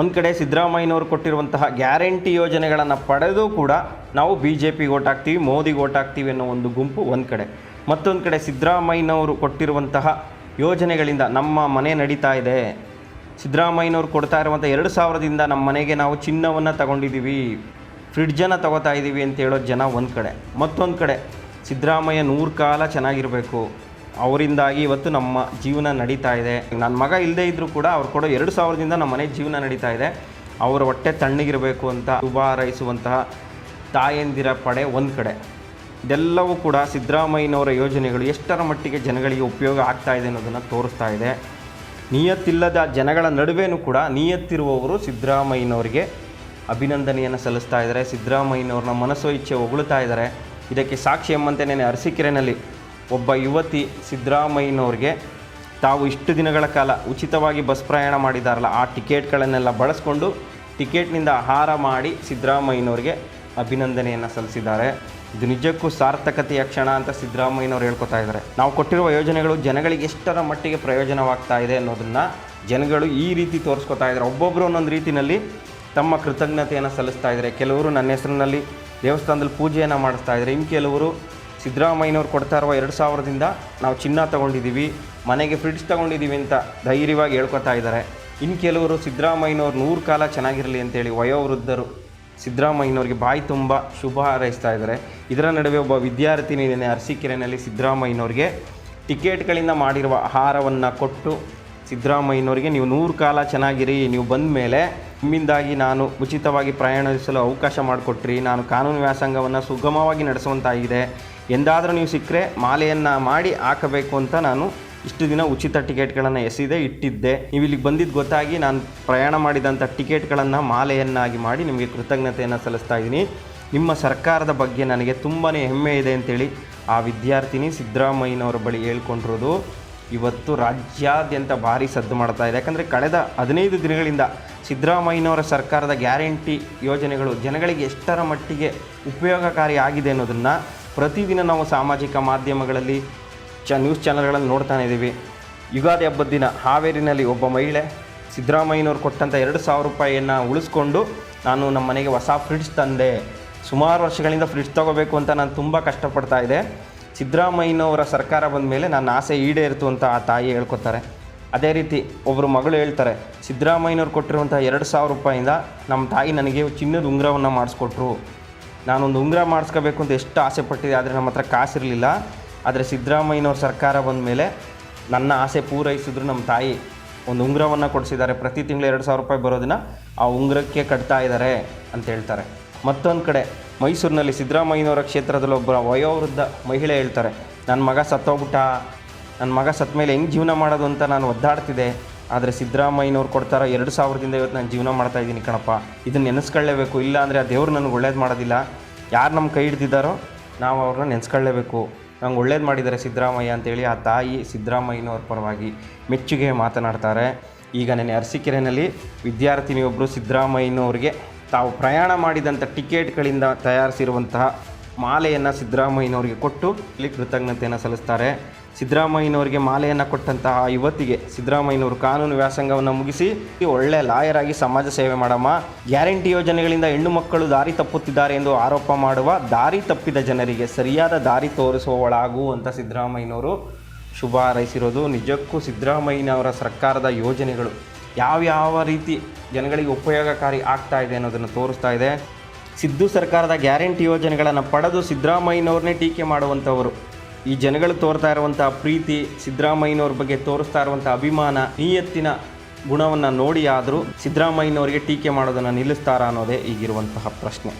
ಒಂದು ಕಡೆ ಸಿದ್ದರಾಮಯ್ಯನವರು ಕೊಟ್ಟಿರುವಂತಹ ಗ್ಯಾರಂಟಿ ಯೋಜನೆಗಳನ್ನು ಪಡೆದು ಕೂಡ ನಾವು ಬಿ ಜೆ ಪಿಗೆ ಓಟ್ ಹಾಕ್ತೀವಿ ಮೋದಿಗೆ ಓಟ್ ಹಾಕ್ತೀವಿ ಅನ್ನೋ ಒಂದು ಗುಂಪು ಒಂದು ಕಡೆ. ಮತ್ತೊಂದು ಕಡೆ ಸಿದ್ದರಾಮಯ್ಯನವರು ಕೊಟ್ಟಿರುವಂತಹ ಯೋಜನೆಗಳಿಂದ ನಮ್ಮ ಮನೆ ನಡೀತಾ ಇದೆ. ಸಿದ್ದರಾಮಯ್ಯನವರು ಕೊಡ್ತಾ ಇರುವಂಥ ಎರಡು ಸಾವಿರದಿಂದ ನಮ್ಮ ಮನೆಗೆ ನಾವು ಚಿನ್ನವನ್ನು ತಗೊಂಡಿದ್ದೀವಿ, ಫ್ರಿಡ್ಜನ್ನು ತಗೋತಾ ಇದ್ದೀವಿ ಅಂತ ಹೇಳೋ ಜನ ಒಂದು ಕಡೆ. ಮತ್ತೊಂದು ಕಡೆ ಸಿದ್ದರಾಮಯ್ಯ ನೂರು ಕಾಲ ಚೆನ್ನಾಗಿರಬೇಕು. ಅವರಿಂದಾಗಿ ಇವತ್ತು ನಮ್ಮ ಜೀವನ ನಡೀತಾ ಇದೆ. ನನ್ನ ಮಗ ಇಲ್ಲದೇ ಇದ್ದರೂ ಕೂಡ ಅವ್ರು ಕೊಡೋ ಎರಡು ಸಾವಿರದಿಂದ ನಮ್ಮ ಮನೆ ಜೀವನ ನಡೀತಾ ಇದೆ. ಅವರ ಹೊಟ್ಟೆ ತಣ್ಣಗಿರಬೇಕು ಅಂತ ಶುಭ ಹಾರೈಸುವಂತಹ ತಾಯಂದಿರ ಪಡೆ ಒಂದು ಕಡೆ. ಇದೆಲ್ಲವೂ ಕೂಡ ಸಿದ್ದರಾಮಯ್ಯನವರ ಯೋಜನೆಗಳು ಎಷ್ಟರ ಮಟ್ಟಿಗೆ ಜನಗಳಿಗೆ ಉಪಯೋಗ ಆಗ್ತಾ ಇದೆ ಅನ್ನೋದನ್ನು ತೋರಿಸ್ತಾ ಇದೆ. ನಿಯತ್ತಿಲ್ಲದ ಜನಗಳ ನಡುವೆನೂ ಕೂಡ ನಿಯತ್ತಿರುವವರು ಸಿದ್ದರಾಮಯ್ಯನವರಿಗೆ ಅಭಿನಂದನೆಯನ್ನು ಸಲ್ಲಿಸ್ತಾ ಇದ್ದಾರೆ. ಸಿದ್ದರಾಮಯ್ಯನವ್ರನ್ನ ಮನಸ್ಸು ಇಚ್ಛೆ ಹೊಗಳುತ್ತಾ ಇದ್ದಾರೆ. ಇದಕ್ಕೆ ಸಾಕ್ಷಿ ಎಂಬಂತೆ ನೆನೆ ಅರಸೀಕೆರೆನಲ್ಲಿ ಒಬ್ಬ ಯುವತಿ ಸಿದ್ದರಾಮಯ್ಯನವ್ರಿಗೆ ತಾವು ಇಷ್ಟು ದಿನಗಳ ಕಾಲ ಉಚಿತವಾಗಿ ಬಸ್ ಪ್ರಯಾಣ ಮಾಡಿದಾರಲ್ಲ, ಆ ಟಿಕೆಟ್ಗಳನ್ನೆಲ್ಲ ಬಳಸ್ಕೊಂಡು ಟಿಕೆಟ್ನಿಂದ ಆಹಾರ ಮಾಡಿ ಸಿದ್ದರಾಮಯ್ಯನವ್ರಿಗೆ ಅಭಿನಂದನೆಯನ್ನು ಸಲ್ಲಿಸಿದ್ದಾರೆ. ಇದು ನಿಜಕ್ಕೂ ಸಾರ್ಥಕತೆಯ ಕ್ಷಣ ಅಂತ ಸಿದ್ದರಾಮಯ್ಯನವ್ರು ಹೇಳ್ಕೊತಾ ಇದ್ದಾರೆ. ನಾವು ಕೊಟ್ಟಿರುವ ಯೋಜನೆಗಳು ಜನಗಳಿಗೆ ಎಷ್ಟರ ಮಟ್ಟಿಗೆ ಪ್ರಯೋಜನವಾಗ್ತಾ ಇದೆ ಅನ್ನೋದನ್ನು ಜನಗಳು ಈ ರೀತಿ ತೋರಿಸ್ಕೊತಾ ಇದ್ದಾರೆ. ಒಬ್ಬೊಬ್ಬರು ಒಂದೊಂದು ರೀತಿಯಲ್ಲಿ ತಮ್ಮ ಕೃತಜ್ಞತೆಯನ್ನು ಸಲ್ಲಿಸ್ತಾ ಇದ್ದಾರೆ. ಕೆಲವರು ನನ್ನ ಹೆಸರಿನಲ್ಲಿ ದೇವಸ್ಥಾನದಲ್ಲಿ ಪೂಜೆಯನ್ನು ಮಾಡಿಸ್ತಾ ಇದ್ದಾರೆ. ಇನ್ನು ಕೆಲವರು ಸಿದ್ದರಾಮಯ್ಯನವ್ರು ಕೊಡ್ತಾ ಇರುವ ಎರಡು ಸಾವಿರದಿಂದ ನಾವು ಚಿನ್ನ ತೊಗೊಂಡಿದ್ದೀವಿ, ಮನೆಗೆ ಫ್ರಿಡ್ಜ್ ತೊಗೊಂಡಿದ್ದೀವಿ ಅಂತ ಧೈರ್ಯವಾಗಿ ಹೇಳ್ಕೊತಾ ಇದ್ದಾರೆ. ಇನ್ನು ಕೆಲವರು ಸಿದ್ದರಾಮಯ್ಯನವ್ರು ನೂರು ಕಾಲ ಚೆನ್ನಾಗಿರಲಿ ಅಂತೇಳಿ ವಯೋವೃದ್ಧರು ಸಿದ್ದರಾಮಯ್ಯನವ್ರಿಗೆ ಬಾಯಿ ತುಂಬ ಶುಭ ಹಾರೈಸ್ತಾ ಇದ್ದಾರೆ. ಇದರ ನಡುವೆ ಒಬ್ಬ ವಿದ್ಯಾರ್ಥಿನಿ ನಿನ್ನೆ ಅರಸೀಕೆರೆಯಲ್ಲಿ ಸಿದ್ದರಾಮಯ್ಯನವ್ರಿಗೆ ಟಿಕೆಟ್ಗಳಿಂದ ಮಾಡಿರುವ ಆಹಾರವನ್ನು ಕೊಟ್ಟು ಸಿದ್ದರಾಮಯ್ಯನವ್ರಿಗೆ ನೀವು ನೂರು ಕಾಲ ಚೆನ್ನಾಗಿರಿ, ನೀವು ಬಂದ ಮೇಲೆ ನಿಮ್ಮಿಂದಾಗಿ ನಾನು ಉಚಿತವಾಗಿ ಪ್ರಯಾಣಿಸಲು ಅವಕಾಶ ಮಾಡಿಕೊಟ್ರಿ, ನಾನು ಕಾನೂನು ವ್ಯಾಸಂಗವನ್ನು ಸುಗಮವಾಗಿ ನಡೆಸುವಂತಾಗಿದೆ ಎಂದಾದರೂ ನೀವು ಸಿಕ್ಕರೆ ಮಾಲೆಯನ್ನು ಮಾಡಿ ಹಾಕಬೇಕು ಅಂತ ನಾನು ಇಷ್ಟು ದಿನ ಉಚಿತ ಟಿಕೆಟ್ಗಳನ್ನು ಎಸೆದೆ ಇಟ್ಟಿದ್ದೆ. ನೀವು ಇಲ್ಲಿಗೆ ಬಂದಿದ್ದು ಗೊತ್ತಾಗಿ ನಾನು ಪ್ರಯಾಣ ಮಾಡಿದಂಥ ಟಿಕೆಟ್ಗಳನ್ನು ಮಾಲೆಯನ್ನಾಗಿ ಮಾಡಿ ನಿಮಗೆ ಕೃತಜ್ಞತೆಯನ್ನು ಸಲ್ಲಿಸ್ತಾ ಇದ್ದೀನಿ. ನಿಮ್ಮ ಸರ್ಕಾರದ ಬಗ್ಗೆ ನನಗೆ ತುಂಬಾ ಹೆಮ್ಮೆ ಇದೆ ಅಂತೇಳಿ ಆ ವಿದ್ಯಾರ್ಥಿನಿ ಸಿದ್ದರಾಮಯ್ಯನವರ ಬಳಿ ಹೇಳ್ಕೊಂಡಿರೋದು. ಇವತ್ತು ರಾಜ್ಯಾದ್ಯಂತ ಭಾರಿ ಸದ್ದು ಮಾಡ್ತಾ ಇದೆ. ಯಾಕಂದರೆ ಕಳೆದ ಹದಿನೈದು ದಿನಗಳಿಂದ ಸಿದ್ದರಾಮಯ್ಯನವರ ಸರ್ಕಾರದ ಗ್ಯಾರಂಟಿ ಯೋಜನೆಗಳು ಜನಗಳಿಗೆ ಎಷ್ಟರ ಮಟ್ಟಿಗೆ ಉಪಯೋಗಕಾರಿ ಆಗಿದೆ ಅನ್ನೋದನ್ನು ಪ್ರತಿದಿನ ನಾವು ಸಾಮಾಜಿಕ ಮಾಧ್ಯಮಗಳಲ್ಲಿ ಚ ನ್ಯೂಸ್ ಚಾನೆಲ್ಗಳನ್ನು ನೋಡ್ತಾನೆ ಇದ್ದೀವಿ. ಯುಗಾದಿ ಹಬ್ಬದ ದಿನ ಹಾವೇರಿನಲ್ಲಿ ಒಬ್ಬ ಮಹಿಳೆ ಸಿದ್ದರಾಮಯ್ಯನವ್ರು ಕೊಟ್ಟಂಥ ಎರಡು ಸಾವಿರ ರೂಪಾಯಿಯನ್ನು ಉಳಿಸ್ಕೊಂಡು ನಾನು ನಮ್ಮ ಮನೆಗೆ ಹೊಸ ಫ್ರಿಡ್ಜ್ ತಂದೆ. ಸುಮಾರು ವರ್ಷಗಳಿಂದ ಫ್ರಿಡ್ಜ್ ತೊಗೋಬೇಕು ಅಂತ ನಾನು ತುಂಬ ಕಷ್ಟಪಡ್ತಾ ಇದ್ದೆ. ಸಿದ್ದರಾಮಯ್ಯನವರ ಸರ್ಕಾರ ಬಂದ ಮೇಲೆ ನನ್ನ ಆಸೆ ಈಡೇರಿತು ಅಂತ ಆ ತಾಯಿ ಹೇಳ್ಕೊತಾರೆ ಅದೇ ರೀತಿ ಒಬ್ಬರು ಮಗಳು ಹೇಳ್ತಾರೆ, ಸಿದ್ದರಾಮಯ್ಯನವ್ರು ಕೊಟ್ಟಿರುವಂಥ ಎರಡು ಸಾವಿರ ರೂಪಾಯಿಂದ ನಮ್ಮ ತಾಯಿ ನನಗೆ ಚಿನ್ನದ ಉಂಗುರವನ್ನು ಮಾಡಿಸ್ಕೊಟ್ರು. ನಾನೊಂದು ಉಂಗುರ ಮಾಡಿಸ್ಕೋಬೇಕು ಅಂತ ಎಷ್ಟು ಆಸೆ ಪಟ್ಟಿದೆ, ಆದರೆ ನಮ್ಮ ಹತ್ರ ಕಾಸಿರಲಿಲ್ಲ. ಆದರೆ ಸಿದ್ದರಾಮಯ್ಯನವ್ರ ಸರ್ಕಾರ ಬಂದ ಮೇಲೆ ನನ್ನ ಆಸೆ ಪೂರೈಸಿದ್ರು ನಮ್ಮ ತಾಯಿ. ಒಂದು ಉಂಗುರವನ್ನು ಕೊಡಿಸಿದ್ದಾರೆ, ಪ್ರತಿ ತಿಂಗಳು ಎರಡು ಸಾವಿರ ರೂಪಾಯಿ ಬರೋದನ್ನ ಆ ಉಂಗುರಕ್ಕೆ ಕಟ್ತಾ ಇದ್ದಾರೆ ಅಂತ ಹೇಳ್ತಾರೆ. ಮತ್ತೊಂದು ಕಡೆ, ಮೈಸೂರಿನಲ್ಲಿ ಸಿದ್ದರಾಮಯ್ಯನವರ ಕ್ಷೇತ್ರದಲ್ಲಿ ಒಬ್ಬ ವಯೋವೃದ್ಧ ಮಹಿಳೆ ಹೇಳ್ತಾರೆ ನನ್ನ ಮಗ ಸತ್ತೋಗ್ಬಿಟ್ಟ. ನನ್ನ ಮಗ ಸತ್ತ ಮೇಲೆ ಹೆಂಗೆ ಜೀವನ ಮಾಡೋದು ಅಂತ ನಾನು ಒದ್ದಾಡ್ತಿದ್ದೆ. ಆದರೆ ಸಿದ್ದರಾಮಯ್ಯನವ್ರು ಕೊಡ್ತಾರ ಎರಡು ಸಾವಿರದಿಂದ ಇವತ್ತು ನಾನು ಜೀವನ ಮಾಡ್ತಾ ಇದ್ದೀನಿ ಕಣಪ್ಪ. ಇದನ್ನು ನೆನೆಸ್ಕೊಳ್ಳೇಬೇಕು. ಇಲ್ಲ ಅಂದರೆ ಆ ದೇವ್ರು ನನಗೆ ಒಳ್ಳೇದು ಮಾಡೋದಿಲ್ಲ. ಯಾರು ನಮ್ಮ ಕೈ ಹಿಡ್ದಿದ್ದಾರೋ ನಾವು ಅವ್ರನ್ನ ನೆನೆಸ್ಕೊಳ್ಳೇಬೇಕು. ನಂಗೆ ಒಳ್ಳೇದು ಮಾಡಿದ್ದಾರೆ ಸಿದ್ದರಾಮಯ್ಯ ಅಂತೇಳಿ ಆ ತಾಯಿ ಸಿದ್ದರಾಮಯ್ಯನವ್ರ ಪರವಾಗಿ ಮೆಚ್ಚುಗೆ ಮಾತನಾಡ್ತಾರೆ. ಈಗ ನೆನೆ ಅರಸಿಕೆರೆಯಲ್ಲಿ ವಿದ್ಯಾರ್ಥಿನಿಯೊಬ್ಬರು ಸಿದ್ದರಾಮಯ್ಯನವ್ರಿಗೆ ತಾವು ಪ್ರಯಾಣ ಮಾಡಿದಂಥ ಟಿಕೆಟ್ಗಳಿಂದ ತಯಾರಿಸಿರುವಂತಹ ಮಾಲೆಯನ್ನು ಸಿದ್ದರಾಮಯ್ಯನವರಿಗೆ ಕೊಟ್ಟು ಇಲ್ಲಿ ಕೃತಜ್ಞತೆಯನ್ನು ಸಲ್ಲಿಸ್ತಾರೆ. ಸಿದ್ದರಾಮಯ್ಯನವರಿಗೆ ಮಾಲೆಯನ್ನು ಕೊಟ್ಟಂತಹ ಯುವತಿಗೆ ಸಿದ್ದರಾಮಯ್ಯನವರು ಕಾನೂನು ವ್ಯಾಸಂಗವನ್ನು ಮುಗಿಸಿ ಒಳ್ಳೆ ಲಾಯರ್ ಆಗಿ ಸಮಾಜ ಸೇವೆ ಮಾಡಮ್ಮ. ಗ್ಯಾರಂಟಿ ಯೋಜನೆಗಳಿಂದ ಹೆಣ್ಣು ಮಕ್ಕಳು ದಾರಿ ತಪ್ಪುತ್ತಿದ್ದಾರೆ ಎಂದು ಆರೋಪ ಮಾಡುವ ದಾರಿ ತಪ್ಪಿದ ಜನರಿಗೆ ಸರಿಯಾದ ದಾರಿ ತೋರಿಸುವವಳಾಗು ಅಂತ ಸಿದ್ದರಾಮಯ್ಯನವರು ಶುಭ ಹಾರೈಸಿರೋದು. ನಿಜಕ್ಕೂ ಸಿದ್ದರಾಮಯ್ಯನವರ ಸರ್ಕಾರದ ಯೋಜನೆಗಳು ಯಾವ್ಯಾವ ರೀತಿ ಜನಗಳಿಗೆ ಉಪಯೋಗಕಾರಿ ಆಗ್ತಾ ಇದೆ ಅನ್ನೋದನ್ನು ತೋರಿಸ್ತಾ ಇದೆ. ಸಿದ್ದು ಸರ್ಕಾರದ ಗ್ಯಾರಂಟಿ ಯೋಜನೆಗಳನ್ನು ಪಡೆದು ಸಿದ್ದರಾಮಯ್ಯನವ್ರನ್ನೇ ಟೀಕೆ ಮಾಡುವಂಥವರು ಈ ಜನಗಳು ತೋರ್ತಾ ಇರುವಂಥ ಪ್ರೀತಿ, ಸಿದ್ದರಾಮಯ್ಯನವ್ರ ಬಗ್ಗೆ ತೋರಿಸ್ತಾ ಇರುವಂಥ ಅಭಿಮಾನ ನಿಯತ್ತಿನ ಗುಣವನ್ನು ನೋಡಿ ಆದರೂ ಸಿದ್ದರಾಮಯ್ಯನವರಿಗೆ ಟೀಕೆ ಮಾಡೋದನ್ನು ನಿಲ್ಲಿಸ್ತಾರಾ ಅನ್ನೋದೇ ಈಗಿರುವಂತಹ ಪ್ರಶ್ನೆ.